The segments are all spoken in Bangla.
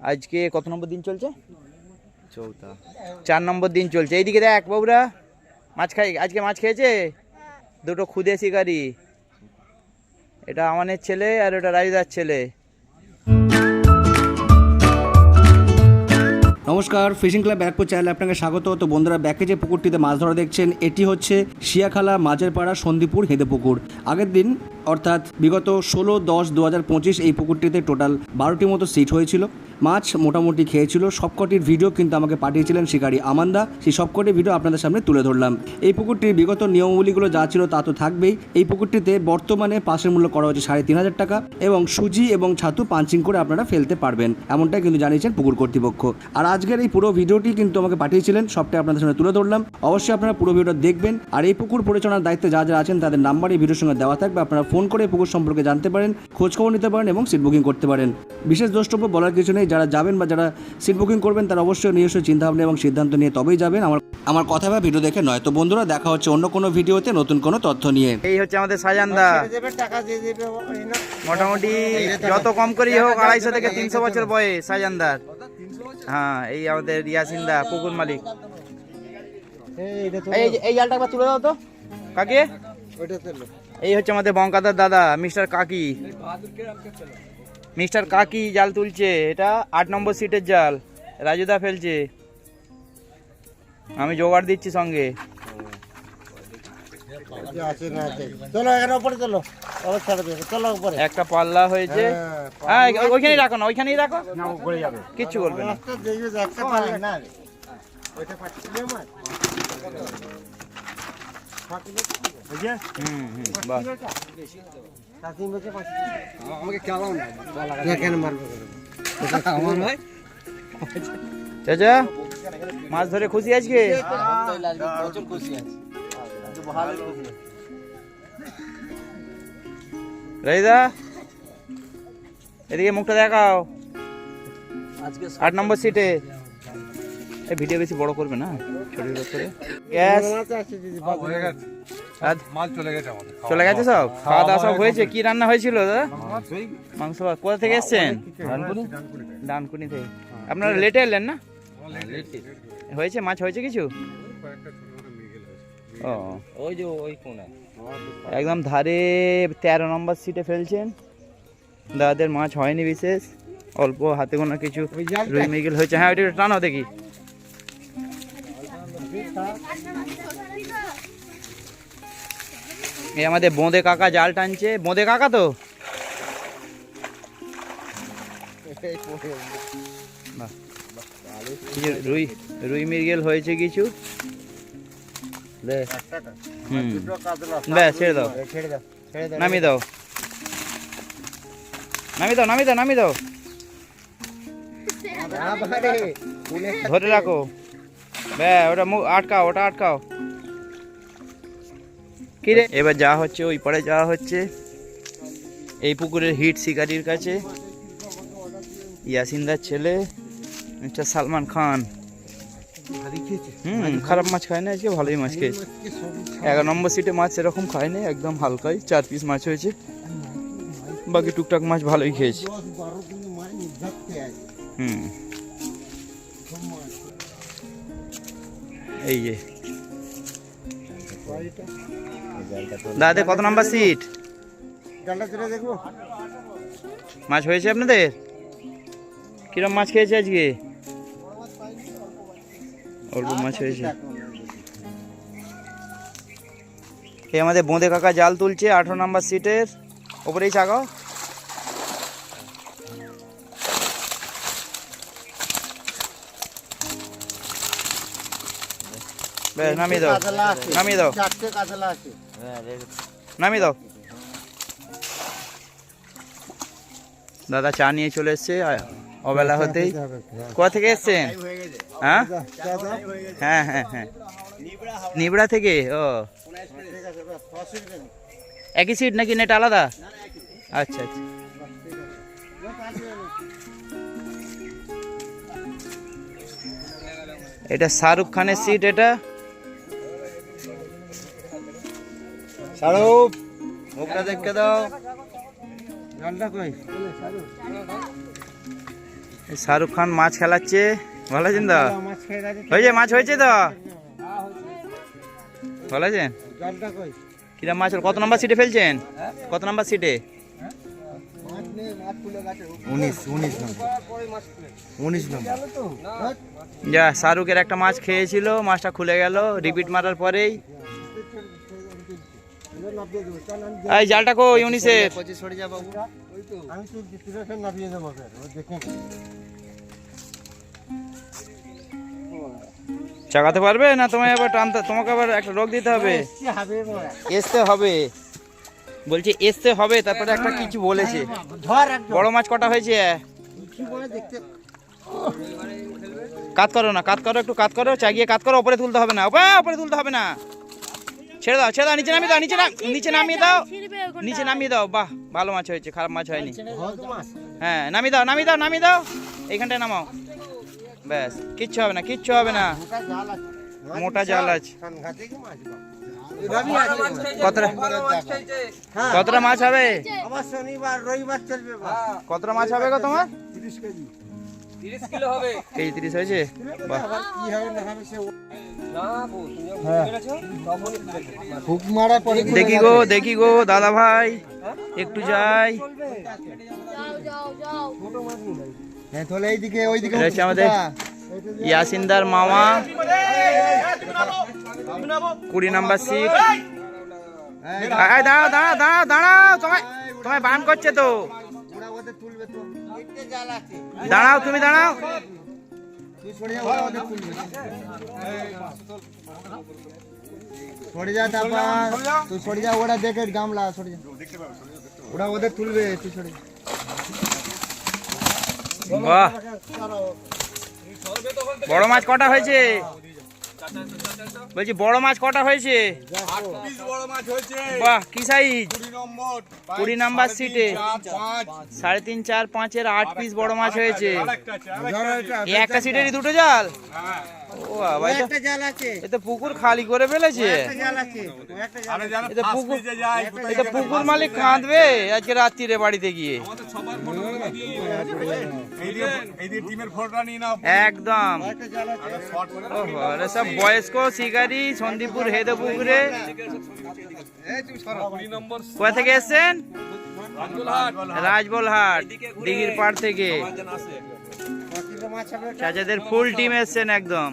আজকে কত নম্বর দিন চলছে? চৌথা। চার নম্বর দিন চলছে। এইদিকে দেখ বাবুরা মাছ খাই আজকে মাছ খেয়েছে? দুটো খুদে শিকারি। এটা আমানের ছেলে আর ওটা রাজুদার ছেলে। নমস্কার ফিশিং ক্লাব ব্যারাকপুর চ্যানেলে আপনাকে স্বাগত। তো বন্ধুরা ব্যাকে যে পুকুরটিতে মাছ ধরা দেখছেন। এটি হচ্ছে শিয়াখালা মাঝের পাড়া সন্দীপুর হেদে পুকুর আগের দিন অর্থাৎ বিগত ষোলো দশ দু এই পুকুরটিতে টোটাল বারোটি মতো সিট হয়েছিল। মাছ মোটামুটি খেয়েছিল। সবকটির ভিডিও কিন্তু আমাকে পাঠিয়েছিলেন শিকারী আমান্দা। সেই সবকটি ভিডিও আপনাদের সামনে তুলে ধরলাম। এই পুকুরটির বিগত নিয়মাবলীগুলো যা ছিল তা তো থাকবেই। এই পুকুরটিতে বর্তমানে পাশের মূল্য করা হচ্ছে সাড়ে তিন হাজার টাকা এবং সুজি এবং ছাতু পাঞ্চিং করে আপনারা ফেলতে পারবেন। এমনটাই কিন্তু জানিয়েছেন পুকুর কর্তৃপক্ষ। আর আজকের এই পুরো ভিডিওটি কিন্তু আমাকে পাঠিয়েছিলেন। সবটাই আপনাদের সামনে তুলে ধরলাম। অবশ্যই আপনারা পুরো ভিডিওটা দেখবেন। আর এই পুকুর পরিচালনার দায়িত্বে যা যারা আছেন তাদের নাম্বার এই ভিডিওর সঙ্গে দেওয়া থাকবে। আপনারা ফোন করে পুকুর সম্পর্কে জানতে পারেন খোঁজখবর নিতে পারেন এবং সিট বুকিং করতে পারেন। বিশেষ দ্রষ্টব্য বলার কিছু নেই যারা যাবেন বা যারা সিট বুকিং করবেন তারা অবশ্যই নিজস্ব চিন্তাভাবনা এবং সিদ্ধান্ত নিয়ে তবেই যাবেন। আমার আমার কথা বা ভিডিও দেখে নয়। তো বন্ধুরা দেখা হচ্ছে অন্য কোনো ভিডিওতে নতুন কোনো তথ্য নিয়ে। এই হচ্ছে আমাদের সাজানদা। মোটামুটি যত কম করি হোক আড়াইশো থেকে তিনশো বছর বয়স সাজানদার। হ্যাঁ এই আমাদের ইয়াসিন্দা পুকুর মালিক। এই এই জালটা একবার তুলে দাও তো। কাকে? ওইটা এই হচ্ছে আমাদের বঙ্কাদার দাদা মিস্টার কাকি। মিস্টার কাকি জাল তুলছে এটা আট নম্বর সিটের জাল রাজুদা ফেলছে। আমি জোগাড় দিচ্ছি সঙ্গে। আছে না আছে চলো এখানে উপরে চলো। আবার ছাড়া দেবে। চলো উপরে। একটা পাল্লা হয়েছে। হ্যাঁ ওইখানেই রাখো না ওইখানেই রাখো। কিচ্ছু করবে না। চাচা মাছ ধরে খুশি আজকে প্রচুর খুশি আছে রাইদা এদিকে মুখটা দেখাও আজকে আট নম্বর সিটে এই ভিডিও বেশি বড় করবে না? ছোট ছোট করে গ্যাস মাল চলে গেছে আমাদের চলে গেছে সব? খাওয়া দাওয়া সব হয়েছে? কি রান্না হয়েছিল দাদা? মাংস ভাত। কোথা থেকে এসছেন? ডানকুনি? থেকে। আপনারা লেটে এলেন না? হয়েছে? মাছ হয়েছে কিছু? ও। ওই যে ওই কোনা একদম ধারে তেরো নম্বর সিটে ফেলছেন। দাদাদের মাছ হয়নি বিশেষ। অল্প হাতে গোনা কিছু রুই মিগিল হয়েছে। হ্যাঁ ওইটা একটু টানো দেখি। এই আমাদের বোঁদে কাকা জাল টানছে। বোঁদে কাকা তো? রুই রুই মিরগেল হয়েছে কিছু। দাও। দাও। দাও দাও দাও। ধরে রাখো। ব্যা ওটা আটকাও ওটা আটকাও। কি রে এবার যা হচ্ছে ওই পারে যাওয়া হচ্ছে। এই পুকুরের হিট শিকারির কাছে। ইয়াসিনদার ছেলে মিস্টার সালমান খান। হুম খারাপ মাছ খায় না আজকে ভালোই মাছ খেয়েছে। এগারো নম্বর সিটে মাছ এরকম খায়নি একদম হালকাই চার পিস মাছ হয়েছে। বাকি টুকটাক মাছ ভালোই খেয়েছে। হুম। এই যে। দাদা কত নাম্বার সিট দেখব। মাছ হয়েছে আপনাদের? কিরম মাছ খেয়েছে আজকে? অল্প মাছ হয়েছে। এই আমাদের বোঁদে কাকা জাল তুলছে আঠারো নাম্বার সিটের ওপরেই চাগাও। নামিয়ে দাও। নামিয়ে দাও। নামিয়ে দাও। দাদা চা নিয়ে চলে এসছে অবেলা হতেই। কোথা থেকে এসছেন? হ্যাঁ হ্যাঁ? হ্যাঁ হ্যাঁ নিবড়া থেকে? ও। একই সিট নাকি নেট আলাদা? আচ্ছা আচ্ছা। এটা শাহরুখ খানের সিট এটা? শাহরুখ মুখটা দেখতে দাও। শাহরুখ খান মাছ খেলাচ্ছে। ভালো আছেন তো? হয়েছে মাছ হয়েছে তো? ভালো আছেন? কিরম মাছ? কত নম্বর সিটে ফেলছেন? কত নম্বর সিটে যা, শাহরুখের একটা মাছ খেয়েছিল, মাছটা খুলে গেল রিপিট মারার পরেই এই জালটা কো ইউনিসেফ? সরে যা বাবু আমি তো তুলে নামিয়ে দেবো ওকে, ও দেখে চাকাতে পারবে না তোমায় আবার টানতে? তোমাকে আবার একটা রোগ দিতে হবে? এসতে হবে বলছি এসতে হবে তারপরে একটা কিছু বলেছে। ধর বড় মাছ কটা হয়েছে? কি বলে দেখতে? কাত করো না কাত করো একটু কাত করো চাগিয়ে কাত করো ওপরে তুলতে হবে না। ওপরে তুলতে হবে না। ছেড়ে দাও ছেড়ে দাও নিচে নামিয়ে দাও নিচে নাম নিচে নামিয়ে দাও। নিচে নামিয়ে দাও বাহ ভালো মাছ হয়েছে খারাপ মাছ হয়নি। হ্যাঁ নামিয়ে দাও নামিয়ে দাও নামিয়ে দাও। এইখানটায় নামাও। ব্যাস কিচ্ছু হবে না কিচ্ছু হবে না। মোটা জাল আছে। কতটা কতটা মাছ হবে? আবার শনিবার রবিবার চলবে বা কতটা মাছ হবে গো তোমার? তিরিশ কেজি। কেজি তিরিশ হয়েছে? বাহ। কি হবে না হবে সে হ্যাঁ। দেখি গো দেখি গো দাদা ভাই। একটু যাই। যাও যাও যাও হ্যাঁ আমাদের ইয়াসিনদার মামা। কুড়ি নাম্বার সিট দাঁড়াও। দাঁড়াও দাঁড়াও দাঁড়াও তোমায় তোমায় বান করছে তো। তুলবে তো। দাঁড়াও তুমি দাঁড়াও। সরে যা তারপর তুই সরে যা ওরা দেখে গামলা সরে যা। ওরা ওদের তুলবে তুই সরে বাহ। বড় মাছ কটা হয়েছে? বলছি বড় মাছ কটা হয়েছে? বাহ কি সাইজ কুড়ি নাম্বার সিটে সাড়ে তিন চার পাঁচের আট পিস বড় মাছ হয়েছে। একটা সিটেরই দুটো জাল? ও বাবা একটা জাল আছে। এ পুকুর খালি করে ফেলেছে? একটা জাল আছে। একটা জাল আছে। এ পুকুর মালিক কাঁদবে আজকে রাত্রিরে বাড়িতে গিয়ে। একদম। ওহো, আরে সব বয়স্ক শিকারি সন্দীপুর হেদে পুকুরে। কোথা থেকে এসছেন? রাজবলহাট দিঘির পাড় থেকে। চাচাদের ফুল টিম এসছেন একদম।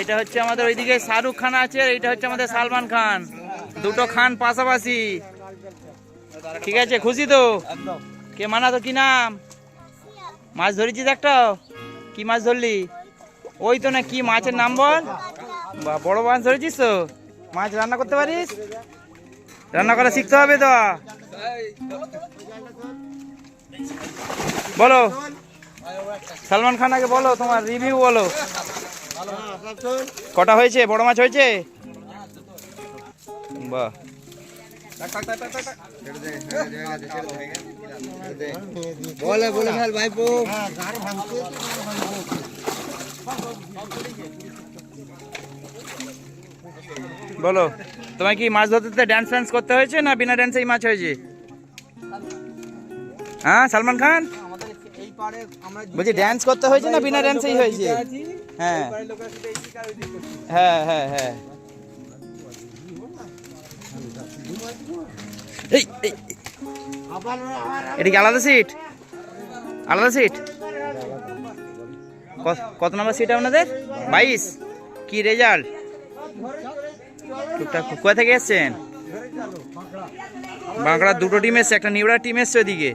এটা হচ্ছে আমাদের ওইদিকে শাহরুখ খান আছে এটা হচ্ছে আমাদের সালমান খান। দুটো খান পাশাপাশি। ঠিক আছে, খুশি তো? কে মানা তো কি নাম? মাছ ধরেছিস একটা? কি মাছ ধরলি? ওই তো না কি মাছের নাম বল। বা, বড় মাছ ধরেছিস তো? মাছ রান্না করতে পারিস? রান্না করা শিখতে হবে তো? বলো। সালমান খান আগে বলো তোমার রিভিউ বলো। কটা হয়েছে? বড় মাছ হয়েছে? বাহ। বলে বলে ফেল ভাইপো। গাড় ভাঙছে বলো তোমার কি মাছ ধরতে ড্যান্স ফ্যান্স করতে হয়েছে না বিনা ড্যান্সেই মাছ হয়েছে? হ্যাঁ সালমান খান? বলছি ড্যান্স করতে হয়েছে না বিনা ড্যান্সেই হয়েছে? হ্যাঁ। হ্যাঁ হ্যাঁ হ্যাঁ। আবার এটা কি আলাদা সিট আলাদা সিট কত নম্বর সিট আপনাদের? বাইশ। কি রেজাল্ট টুকটাক কোথা থেকে এসছেন? বাঁকড়ার দুটো টিম এসছে একটা নিউড়া টিম এসছে ওদিকে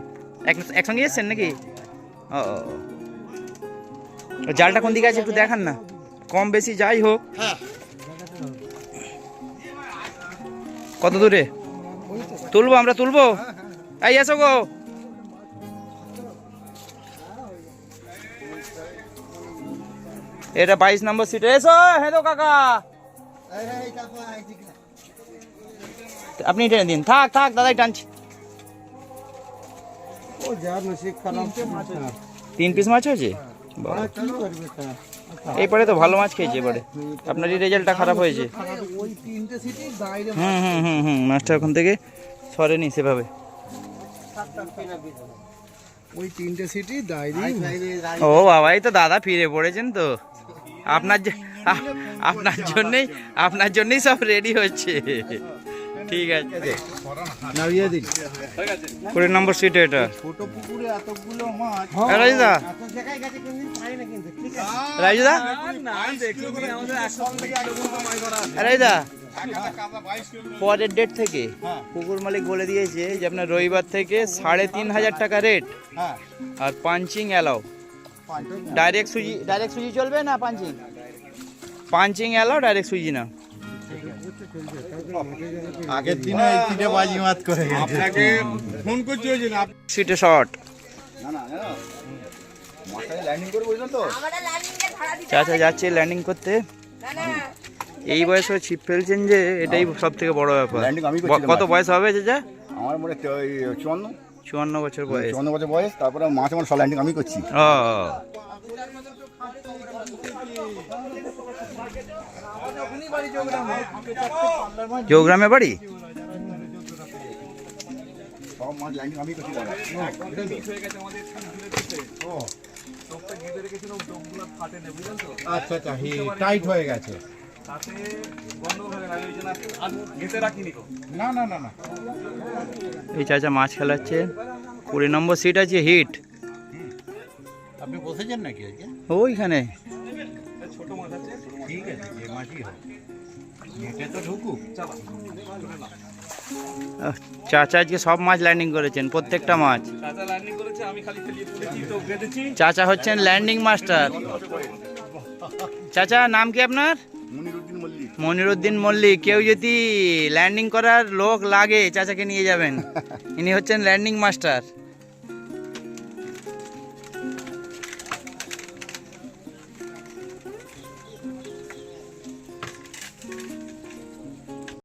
একসঙ্গে এসছেন নাকি? ও জালটা কোন দিকে আছে একটু দেখান না। কম বেশি যাই হোক। কত দূরে? তুলবো, আমরা তুলবো? এই, এসো গো। এটা বাইশ নম্বর সিটে এসো হ্যাঁ কাকা। আপনি টেনে দিন। থাক থাক, দাদাই টানছি। তিন পিস মাছ হয়েছে? কি করবে তা? এই পারে তো ভালো মাছ খেয়েছে এবারে। আপনারই রেজাল্টটা খারাপ হয়েছে। হুম হুম হুম হুম মাছটা ওখান থেকে সরেনি সেভাবে। ওই তিনটে সিটি ডায়েরি ও বাবা এই তো দাদা ফিরে পড়েছেন তো। আপনার আপনার জন্যই আপনার জন্যই সব রেডি হচ্ছে। ঠিক আছে। নামিয়ে দিন। কুড়ি নম্বর সিট এটা। ছোট পুকুরে এতগুলো মাছ। রাজুদা। রাজুদা। রাজুদা। পরের ডেট থেকে পুকুর মালিক বলে দিয়েছে যে আপনার রবিবার থেকে সাড়ে তিন হাজার টাকা রেট হ্যাঁ। আর পাঞ্চিং অ্যালাও ডাইরেক্ট সুজি ডাইরেক্ট সুজি চলবে না পাঞ্চিং পাঞ্চিং অ্যালাও ডাইরেক্ট সুজি না। আগের দিনে এই তিনটে বাজি মাত করে আপনাকে ফোন করছি ওই জন্য। সিটে শর্ট। চাচা যাচ্ছে ল্যান্ডিং করতে। এই বয়সে ছিপ ফেলছেন যে এটাই সব থেকে বড় ব্যাপার। কত বয়স হবে চাচা? আমার মনে হয় ওই চুয়ান্ন। চুয়ান্ন বছর বয়স। চুয়ান্ন বছর বয়স তারপরে মাছ আমার সব ল্যান্ডিং আমি করছি। ও। যোগগ্রামে বাড়ি। আচ্ছা আচ্ছা টাইট হয়ে গেছে। এই চাচা মাছ খেলাচ্ছে। কুড়ি নম্বর সিট আছে হিট আপনি বসেছেন নাকি আজকে? ওইখানে। চাচা আজকে সব মাছ ল্যান্ডিং করেছেন, প্রত্যেকটা মাছ। চাচা হচ্ছেন ল্যান্ডিং মাস্টার চাচা, নাম কি আপনার? মনিরুদ্দিন মল্লিক। কেউ যদি ল্যান্ডিং করার লোক লাগে, চাচাকে নিয়ে যাবেন। ইনি হচ্ছেন ল্যান্ডিং মাস্টার